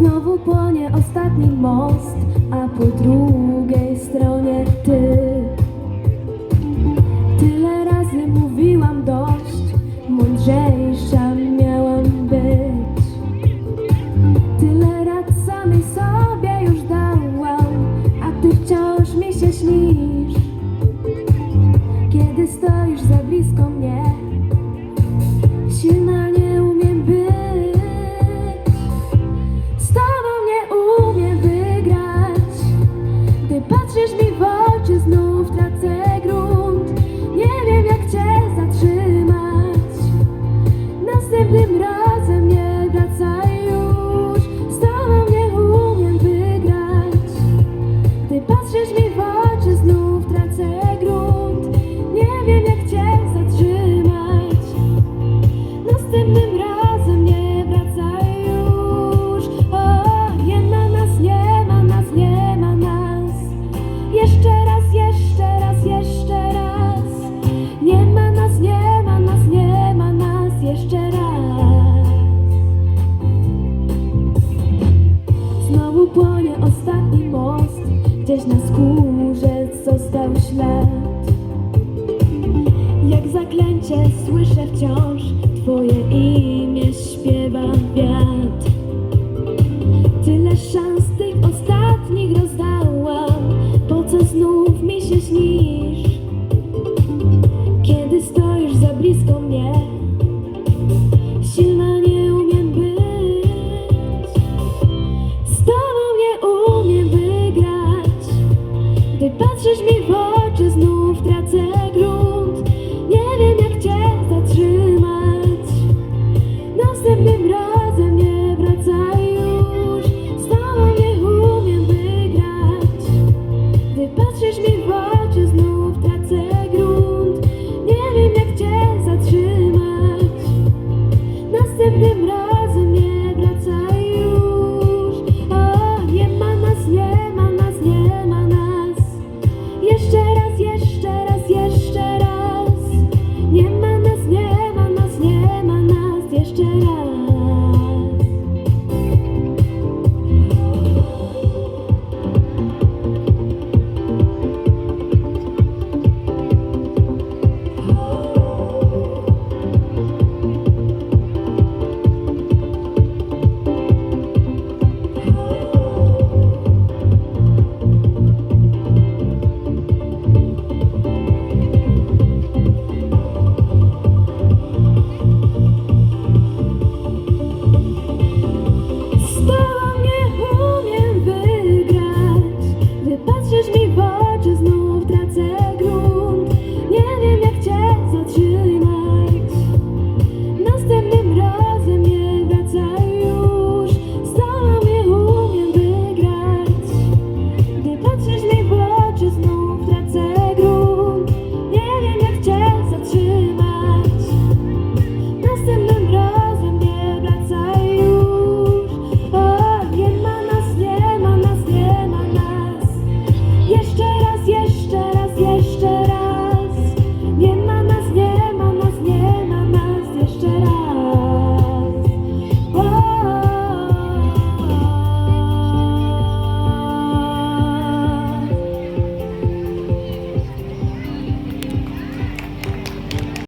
Znowu płonie ostatni most, a po drugiej stronie ty. Tyle razy mówiłam dość, mądrzejsza miałam być. Tyle rad samej sobie już dałam, a ty wciąż mi się śnisz. Kiedy stoisz za blisko mnie. Gdzieś na skórze został ślad. Jak zaklęcie słyszę wciąż Patrzysz mi w oczy, znów tracę grunt. Nie wiem jak cię zatrzymać. Następnym razem nie wracaj już. Z tobą nie umiem wygrać. Gdy patrzysz mi w oczy, znów tracę grunt. Nie wiem jak cię zatrzymać. Następnym razem